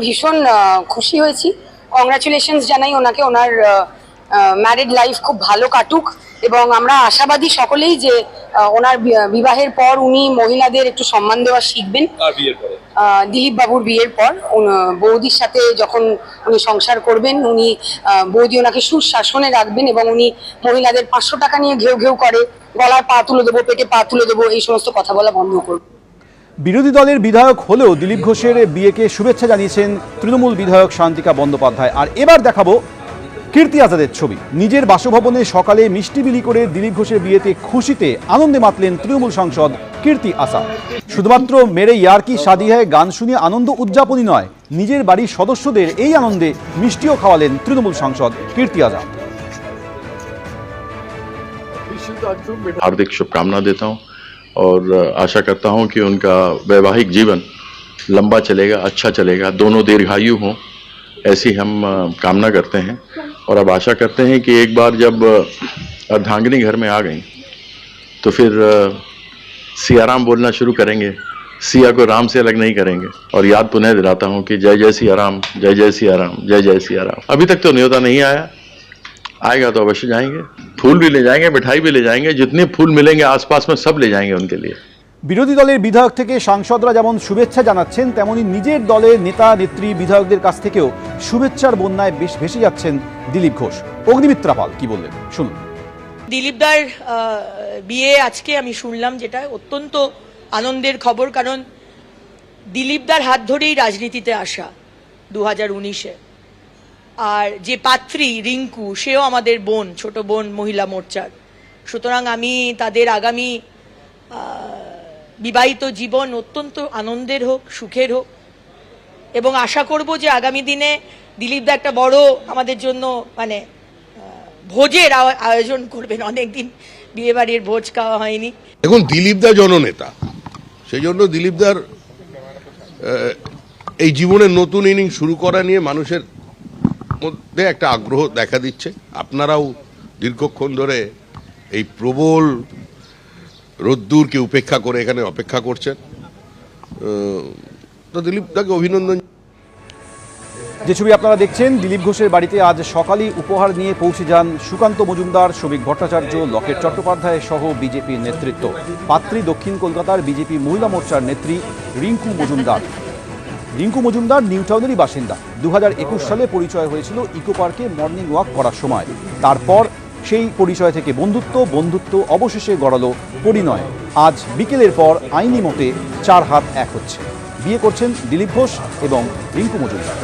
ভীষণ খুশি হয়েছি। কংগ্রাচুলেশনস জানাই ওনাকে। ওনার ম্যারিড লাইফ খুব ভালো কাটুক এবং আমরা আশাবাদী সকলেই যে ওনার বিবাহের পর উনি মহিলাদের একটু সম্মান দেওয়া শিখবেন। দিলীপ বাবুর বিয়ের পর বৌদির সাথে যখন উনি সংসার করবেন উনি বৌদি ওনাকে সুশাসনে রাখবেন এবং উনি মহিলাদের পাঁচশো টাকা নিয়ে ঘেউ ঘেউ করে গলার পা তুলে দেবো পেটে পা তুলে দেবো এই সমস্ত কথা বলা বন্ধ করবে। বিরোধী দলের বিধায়ক হলেও দিলীপ ঘোষের বিয়েকে শুভেচ্ছা জানিয়েছেন তৃণমূল বিধায়ক শান্তিকা বন্দ্যোপাধ্যায় আর এবার দেখাবো কীর্তি আজাদের ছবি নিজের বাসভবনে সকালে মিষ্টি বিলি করে দিলীপ ঘোষের বিয়েতে খুশিতে আনন্দে মাতলেন তৃণমূল সাংসদ কীর্তি আসাদ শুধুমাত্র মেরে ইয়ার্কি শাদি হয় গান শুনিয়ে আনন্দ উদযাপনই নয় নিজের বাড়ির সদস্যদের এই আনন্দে মিষ্টিও খাওয়ালেন তৃণমূল সাংসদ কীর্তি আজাদ हार्दिक शुभकामना देता हूं और आशा करता हूँ कि उनका वैवाहिक जीवन लंबा चलेगा अच्छा चलेगा। दोनों दीर्घायु हों, ऐसी हम कामना करते हैं। और अब आशा करते हैं कि एक बार जब अर्धांगिनी घर में आ गई तो फिर सियाराम बोलना शुरू करेंगे। सिया को राम से अलग नहीं करेंगे। और याद पुनः दिलाता हूँ कि जय जय सिया राम जय जय सिया राम जय जय सिया राम अभी तक तो न्योता नहीं आया। आएगा तो अवश्य जाएंगे फूल भी ले जाएंगे मिठाई भी ले जाएंगे जितने फूल मिलेंगे आसपास में सब ले जाएंगे उनके लिए বিরোধী দলের বিধায়ক থেকে সাংসদরা যেমন শুভেচ্ছা জানাচ্ছেন তেমনি নিজের দলের নেতা নেত্রী বিধায়কদের কাছ থেকেও শুভেচ্ছার বন্যায় বেশ ভেসে যাচ্ছেন দিলীপ ঘোষ অগ্নিমিত্রা পাল কি বললেন শুনুন দিলীপদার আহ, বিয়ে আজকে আমি শুনলাম যেটা অত্যন্ত আনন্দের খবর কারণ দিলীপদার হাত ধরেই রাজনীতিতে আসা দু হাজার উনিশে আর যে পাত্রী রিঙ্কু সেও আমাদের বোন ছোট বোন মহিলা মোর্চার। সুতরাং আমি তাদের আগামী বিবাহিত জীবন অত্যন্ত আনন্দের হোক সুখের হোক। এবং আশা করব যে আগামী দিনে দিলীপদা একটা বড় আমাদের জন্য মানে ভোজের আয়োজন করবেন। অনেকদিন বিয়ে বাড়ির ভোজ খাওয়া হয়নি। দেখুন দিলীপদা জননেতা। সেই জন্য দিলীপদার আহ, এই জীবনের নতুন ইনিং শুরু করা নিয়ে মানুষের মধ্যে একটা আগ্রহ দেখা দিচ্ছে। আপনারাও দীর্ঘক্ষণ ধরে এই প্রবল রোদ্দুরকে উপেক্ষা করে এখানে অপেক্ষা করছেন। তো দিলীপ দিলীপদাকে অভিনন্দন। যে ছবি আপনারা দেখছেন, দিলীপ ঘোষের বাড়িতে আজ সকালেই উপহার নিয়ে পৌঁছে যান সুকান্ত মজুমদার, শ্রমিক ভট্টাচার্য, লকেট চট্টোপাধ্যায় সহ বিজেপির নেতৃত্ব। পাত্রী দক্ষিণ কলকাতার বিজেপি মহিলা মোর্চার নেত্রী রিঙ্কু মজুমদার। রিঙ্কু মজুমদার, নিউটাউনেরই বাসিন্দা। দুহাজার একুশ সালে পরিচয় হয়েছিল ইকো পার্কে মর্নিং ওয়াক করার সময়। তারপর সেই পরিচয় থেকে বন্ধুত্ব বন্ধুত্ব অবশেষে গড়ালো পরিণয়। আজ বিকেলের পর আইনি মতে চার হাত এক হচ্ছে। বিয়ে করছেন দিলীপ ঘোষ এবং রিঙ্কু মজুমদার।